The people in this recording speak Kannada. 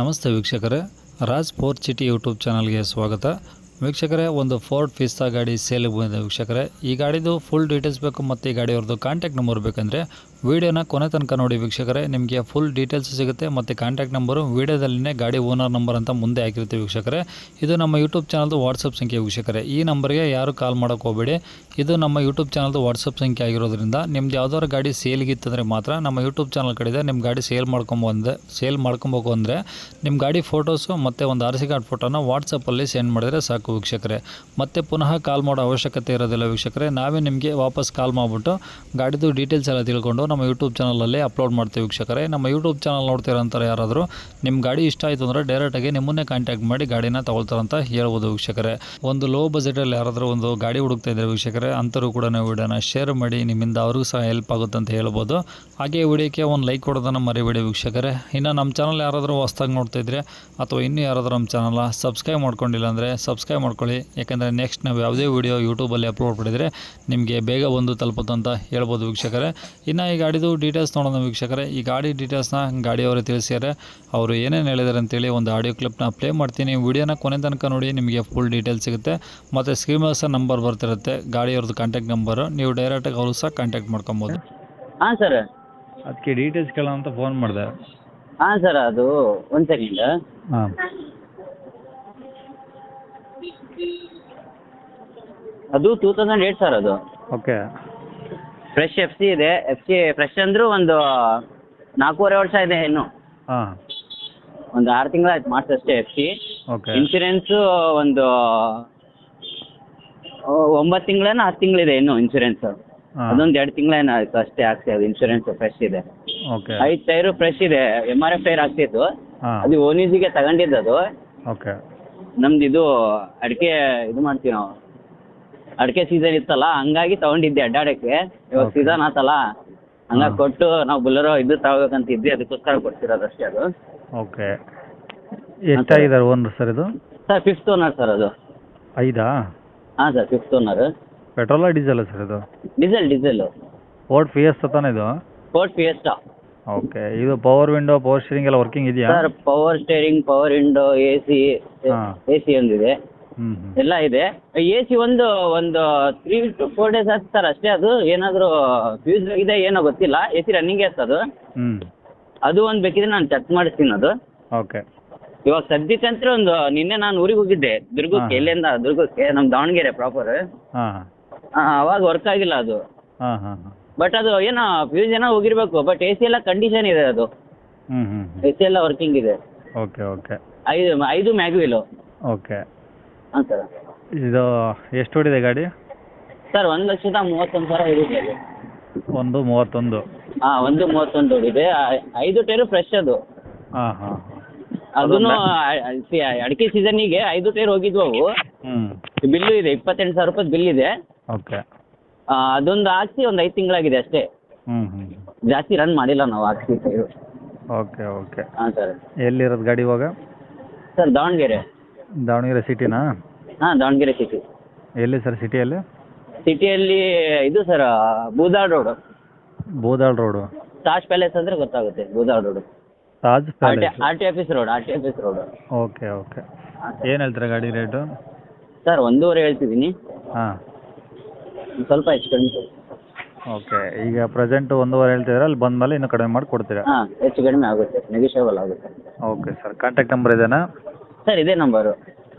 ನಮಸ್ತೆ ವೀಕ್ಷಕರೇ. ರಾಜ್ ಫೋರ್ ಸಿಟಿ ಯೂಟ್ಯೂಬ್ ಚಾನಲ್ಗೆ ಸ್ವಾಗತ. ವೀಕ್ಷಕರೇ, ಒಂದು ಫೋರ್ಡ್ ಫಿಸ್ತಾ ಗಾಡಿ ಸೇಲಿಗೆ ಬಂದಿದೆ ವೀಕ್ಷಕರೇ. ಈ ಗಾಡಿದು ಫುಲ್ ಡೀಟೇಲ್ಸ್ ಬೇಕು ಮತ್ತು ಈ ಗಾಡಿಯವ್ರದ್ದು ಕಾಂಟ್ಯಾಕ್ಟ್ ನಂಬರ್ ಬೇಕಂದರೆ ವೀಡಿಯೋನ ಕೊನೆ ತನಕ ನೋಡಿ ವೀಕ್ಷಕರೇ, ನಿಮಗೆ ಫುಲ್ ಡೀಟೇಲ್ಸ್ ಸಿಗುತ್ತೆ ಮತ್ತು ಕಾಂಟ್ಯಾಕ್ಟ್ ನಂಬರು ವೀಡಿಯೋದಲ್ಲಿನೇ ಗಾಡಿ ಓನರ್ ನಂಬರ್ ಅಂತ ಮುಂದೆ ಹಾಕಿರ್ತೀವಿ ವೀಕ್ಷಕರೇ. ಇದು ನಮ್ಮ ಯೂಟ್ಯೂಬ್ ಚಾನಲ್ದು ವಾಟ್ಸಪ್ ಸಂಖ್ಯೆ ವೀಕ್ಷಕರೇ. ಈ ನಂಬರ್ಗೆ ಯಾರು ಕಾಲ್ ಮಾಡೋಕ್ಕೆ ಹೋಗಬೇಡಿ. ಇದು ನಮ್ಮ ಯೂಟ್ಯೂಬ್ ಚಾನಲ್ದು ವಾಟ್ಸಪ್ ಸಂಖ್ಯೆ ಆಗಿರೋದ್ರಿಂದ ನಿಮ್ದು ಯಾವ್ದಾದ್ರು ಗಾಡಿ ಸೇಲ್ಗಿತ್ತಂದರೆ ಮಾತ್ರ ನಮ್ಮ ಯೂಟ್ಯೂಬ್ ಚಾನಲ್ ಕಡೆಯಿಂದ ನಿಮ್ಮ ಗಾಡಿ ಸೇಲ್ ಮಾಡ್ಕೊಂಬಂದೆ ಸೇಲ್ ಮಾಡ್ಕೊಬೇಕು ಅಂದರೆ ನಿಮ್ಮ ಗಾಡಿ ಫೋಟೋಸು ಮತ್ತು ಒಂದು ಆರ್ ಸಿ ಕಾರ್ಡ್ ಫೋಟೋನ ವಾಟ್ಸಪ್ಪಲ್ಲಿ ಸೆಂಡ್ ಮಾಡಿದರೆ ಸಾಕು ವೀಕ್ಷಕರೇ. ಮತ್ತೆ ಪುನಃ ಕಾಲ್ ಮಾಡೋ ಅವಶ್ಯಕತೆ ಇರೋದಿಲ್ಲ ವೀಕ್ಷಕರೇ. ನಾವೇ ನಿಮಗೆ ವಾಪಸ್ ಕಾಲ್ ಮಾಡಿಬಿಟ್ಟು ಗಾಡಿದು ಡೀಟೇಲ್ಸ್ ಎಲ್ಲ ತಿಳ್ಕೊಂಡು ನಮ್ಮ ಯೂಟ್ಯೂಬ್ ಚಾನಲಲ್ಲಿ ಅಪ್ಲೋಡ್ ಮಾಡ್ತೀವಿ ವೀಕ್ಷಕರೇ. ನಮ್ಮ ಯೂಟ್ಯೂಬ್ ಚಾನಲ್ ನೋಡ್ತೀರಂತಾರೆ ಯಾರಾದರೂ ನಿಮ್ಮ ಗಾಡಿ ಇಷ್ಟ ಆಯಿತು ಅಂದರೆ ಡೈರೆಕ್ಟಾಗಿ ನಿಮ್ಮನ್ನೇ ಕಾಂಟ್ಯಾಕ್ಟ್ ಮಾಡಿ ಗಾಡಿನ ತಗೊಳ್ತಾರಂತ ಹೇಳ್ಬೋದು ವೀಕ್ಷಕರೇ. ಒಂದು ಲೋ ಬಜೆಟಲ್ಲಿ ಯಾರಾದರೂ ಒಂದು ಗಾಡಿ ಹುಡುಕ್ತಾ ಇದ್ದಾರೆ ವೀಕ್ಷಕರೇ, ಅಂತರೂ ಕೂಡ ನಾವು ವಿಡಿಯೋನ ಶೇರ್ ಮಾಡಿ ನಿಮ್ಮಿಂದ ಅವ್ರಿಗೂ ಸಹ ಹೆಲ್ಪ್ ಆಗುತ್ತೆ ಅಂತ ಹೇಳ್ಬೋದು. ಹಾಗೆ ವಿಡಿಯೋಕ್ಕೆ ಒಂದು ಲೈಕ್ ಕೊಡೋದನ್ನು ಮರಿಬೇಡಿ ವೀಕ್ಷಕರೇ. ಇನ್ನು ನಮ್ಮ ಚಾನಲ್ ಯಾರಾದರೂ ಹೊಸ್ದಾಗಿ ನೋಡ್ತಾ ಇದ್ರೆ ಅಥವಾ ಇನ್ನೂ ಯಾರಾದರೂ ನಮ್ಮ ಚಾನಲ್ನ ಸಬ್ಸ್ಕ್ರೈಬ್ ಮಾಡ್ಕೊಂಡಿಲ್ಲ ಅಂದರೆ ಸಬ್ಸ್ಕ್ರೈಬ್ ಮಾಡ್ಕೊಳ್ಳಿ. ಯಾಕೆಂದರೆ ನೆಕ್ಸ್ಟ್ ನಾವು ಯಾವುದೇ ವಿಡಿಯೋ ಯೂಟ್ಯೂಬಲ್ಲಿ ಅಪ್ಲೋಡ್ ಮಾಡಿದರೆ ನಿಮಗೆ ಬೇಗ ಬಂದು ತಲುಪುತ್ತಂತ ಹೇಳ್ಬೋದು ವೀಕ್ಷಕರೇ. ಇನ್ನು ಈ ಗಾಡಿದು ಡೀಟೇಲ್ಸ್ ನೋಡೋಣ ವೀಕ್ಷಕರೇ. ಈ ಗಾಡಿ ಡೀಟೇಲ್ಸ್ನ ಗಾಡಿಯವರು ತಿಳಿಸಿದ್ದಾರೆ. ಅವರು ಏನೇನು ಹೇಳಿದ್ದಾರೆ ಅಂತೇಳಿ ಒಂದು ಆಡಿಯೋ ಕ್ಲಿಪ್ನ ಪ್ಲೇ ಮಾಡ್ತೀನಿ. ವಿಡಿಯೋನ ಕೊನೆ ತನಕ ನೋಡಿ ನಿಮಗೆ ಫುಲ್ ಡೀಟೇಲ್ಸ್ ಸಿಗುತ್ತೆ. ಮತ್ತು ಸ್ಕ್ರೀನ್ ಮೇಲೆ ಸಹ ನಂಬರ್ ಬರ್ತಿರುತ್ತೆ. ಗಾಡಿಯವ್ರದ್ದು ಕಾಂಟ್ಯಾಕ್ಟ್ ನಂಬರು ನೀವು ಡೈರೆಕ್ಟಾಗಿ ಅವರು ಸಹ ಕಾಂಟ್ಯಾಕ್ಟ್ ಮಾಡ್ಕೊಬೋದು. ಹಾಂ ಸರ್ ಅದಕ್ಕೆ ಡೀಟೇಲ್ಸ್ ಕೇಳೋಣ ಅಂತ ಫೋನ್ ಮಾಡಿದೆ. ಹಾಂ ಸರ್ ಅದು ಒಂದು ಸೆಕೆಂಡ್ ಹಾಂ. ಅದು ಟೂ ತೌಸಂಡ್ ಏಯ್ಟ್ ಸರ್ ಅದು. ಓಕೆ ಫ್ರೆಶ್ ಎಫ್ ಸಿ ಇದೆ. ಎಫ್ ಸಿ ಫ್ರೆಶ್ ಅಂದ್ರು ಒಂದು ನಾಲ್ಕೂವರೆ ವರ್ಷ ಇದೆ ಇನ್ನು. ಹಾಂ. ಒಂದು ಆರು ತಿಂಗಳಾಯ್ತು ಮಾಡ್ಸಿ ಅಷ್ಟೇ ಎಫ್ ಸಿ ಓಕೆ ಇನ್ಸೂರೆನ್ಸು ಒಂದು ಒಂಬತ್ತು ತಿಂಗಳೇನೋ ಹತ್ತು ತಿಂಗಳಿದೆ ಇನ್ನು ಇನ್ಸೂರೆನ್ಸ್ ಹಾಂ. ಅದೊಂದು ಎರಡು ತಿಂಗಳೇನೋ ಆಯ್ತು ಅಷ್ಟೇ ಹಾಕ್ಸಿ ಅದು ಇನ್ಸೂರೆನ್ಸ್ ಫ್ರೆಶ್ ಇದೆ. ಓಕೆ ಐದು ಟೈರು ಫ್ರೆಶ್ ಇದೆ ಎಂ ಆರ್ ಎಫ್ ಟೈರ್ ಹಾಕ್ಸಿದ್ದು ಹಾಂ. ಅದು ಓನೀಸಿಗೆ ತಗೊಂಡಿದ್ದು ಅದು. ಓಕೆ ನಮ್ದು ಇದು ಅಡಿಕೆ ಇದು ಮಾಡ್ತೀವಿ ನಾವು. ಅಡಿಕೆ ಸೀಸನ್ ಇತ್ತಲ್ಲ ಹಂಗಾಗಿ ತಗೊಂಡಿದ್ದೆ ಅಡ್ಡಾಡಕ್ಕೆ. ಇವಾಗ ಸೀಸನ್ ಆತಲ್ಲ ಹಂಗಾಗಿ ಕೊಟ್ಟು ನಾವು ಬುಲೆರೋ ಇದು ತಗೋಬೇಕಂತ ಇದ್ವಿ ಅದಕ್ಕೋಸ್ಕರ ಕೊಡ್ತಿರೋದು ಅಷ್ಟೇ ಅದು. ಓಕೆ ಎಷ್ಟಾಗಿದ್ದಾರೆ ಓನರ್ ಸರ್ ಇದು? ಸರ್ ಫಿಫ್ತ್ ಓನರ್ ಸರ್ ಅದು. ಐದಾ? ಹಾಂ sir fifth owner petrol diesel sir ಇದು? Diesel diesel Ford Fiesta ತಾನೇ ಇದು? ಫೋರ್ಟ್ ಫಿಯೆಸ್ಟಾ ಓಕೆ ಇದು ಪವರ್ ವಿಂಡೋ ಪವರ್ ಸ್ಟೀರಿಂಗ್ ಎಲ್ಲ ವರ್ಕಿಂಗ್ ಇದೆಯಾ? Sir power steering power window A C. A C ಒಂದಿದೆ. ಹ್ಞೂ ಹ್ಞೂ ಎಲ್ಲ ಇದೆ. ಎ ಸಿ ಒಂದು ಒಂದು ತ್ರೀ ಟು ಫೋರ್ ಡೇಸ್ ಆಯ್ತು ಸರ್ ಅಷ್ಟೇ ಅದು. ಏನಾದರೂ ಫ್ಯೂಸ್ ಇದೆ ಏನೋ ಗೊತ್ತಿಲ್ಲ. ಎ ಸಿ ರನ್ನಿಂಗ್ ಇತ್ತು ಅದು ಹ್ಞೂ ಅದು ಒಂದು ಬೇಕಿದ್ರೆ ನಾನು ಚೆಕ್ ಮಾಡಿಸ್ತೀನಿ ಅದು. ಓಕೆ. ಇವಾಗ ಅಂತ ಒಂದು ನಿನ್ನೆ ನಾನು ಊರಿಗೆ ಹೋಗಿದ್ದೆ. ದುರ್ಗಕ್ಕೆ. ಎಲ್ಲಿಂದ? ದುರ್ಗಕ್ಕೆ ನಮ್ಮ ದಾವಣಗೆರೆ ಪ್ರಾಪರ್ ಹಾಂ ಅವಾಗ ವರ್ಕ್ ಆಗಿಲ್ಲ ಅದು. ಹಾಂ ಹಾಂ ಹಾಂ. ಬಟ್ ಅದು ಏನೋ ಫ್ಯೂಸ್ ಏನೋ ಹೋಗಿರ್ಬೇಕು. ಬಟ್ ಎ ಸಿ ಎಲ್ಲ ಕಂಡೀಷನ್ ಇದೆ ಅದು. ಹ್ಞೂ ಹ್ಞೂ ಎ ಸಿ ಎಲ್ಲ ವರ್ಕಿಂಗ್ ಇದೆ. Okay okay. ಐದು ಐದು ಮ್ಯಾಗ್ವಿಲು ಓಕೆ. ಹಾಂ ಸರ್. ಇದು ಎಷ್ಟು ಹೊಡಿದೆ ಗಾಡಿ? ಸರ್ ಒಂದು ಲಕ್ಷದ ಮೂವತ್ತೊಂದು ಸಾವಿರ ಇರುತ್ತೆ ಒಂದು ಮೂವತ್ತೊಂದು. ಹಾ ಒಂದು ಮೂವತ್ತೊಂದು ಇದೆ ಐದು ಟೈರು ಫ್ರೆಶ್ ಅದು. ಹಾಂ ಹಾಂ. ಅದನ್ನು ಅಡಿಕೆ ಸೀಸನ್ನಿಗೆ ಐದು ಟೈರ್ ಹೋಗಿದ್ವು ಅವು. ಬಿಲ್ಲು ಇದೆ ಇಪ್ಪತ್ತೆಂಟು ಸಾವಿರ ರೂಪಾಯಿ ಬಿಲ್ ಇದೆ. ಓಕೆ. ಅದೊಂದು ಹಾಕ್ಸಿ ಒಂದು ಐದು ತಿಂಗಳಾಗಿದೆ ಅಷ್ಟೇ. ಹ್ಞೂ ಹ್ಞೂ ಜಾಸ್ತಿ ರನ್ ಮಾಡಿಲ್ಲ ನಾವು ಹಾಕ್ಸಿ ಟೈರು. Okay okay. ಹಾಂ ಸರ್. ಎಲ್ಲಿರೋದು ಗಾಡಿ ಇವಾಗ? ಸರ್ ದಾವಣಗೆರೆ. ದಾವಣಗೆರೆ ಸಿಟಿನಾ ಹಾ ದಾವಣಗೆರೆ ಸಿಟಿ ಎಲ್ಲಿ ಸರ್ ಸಿಟಿಯಲ್ಲಿ ಸಿಟಿಯಲ್ಲಿ ಇದು sir Boodal road Boodal road Taj palace ಅಂದ್ರೆ ಗೊತ್ತಾಗುತ್ತೆ Boodal road Taj R T palace R T office road R T office road okay okay ಏನ್ ಹೇಳ್ತೀರಾ ಗಾಡಿ ರೇಟು ಸರ್ ಒಂದೂವರೆ ಹೇಳ್ತಿದ್ದೀನಿ. ಹಾ. ಸ್ವಲ್ಪ ಹೆಚ್ಚು ಕಡಿಮೆ ಓಕೆ ಈಗ ಪ್ರೆಸೆಂಟ್ ಒಂದೂವರೆ ಹೇಳ್ತಿದ್ರೆ ಅಲ್ಲಿ ಬಂದಮೇಲೆ ಇನ್ನೂ ಕಡಿಮೆ ಮಾಡಿ ಕೊಡ್ತೀರಾ? ಹಾಂ ಹೆಚ್ಚು ಕಡಿಮೆ ಆಗುತ್ತೆ ನೆಗೋಷಿಯಬಲ್ ಆಗುತ್ತೆ. ಓಕೆ ಸರ್ ಕಾಂಟ್ಯಾಕ್ಟ್ ನಂಬರ್ ಇದೇನಾ? ಸರ್ ಇದೇ ನಂಬರು.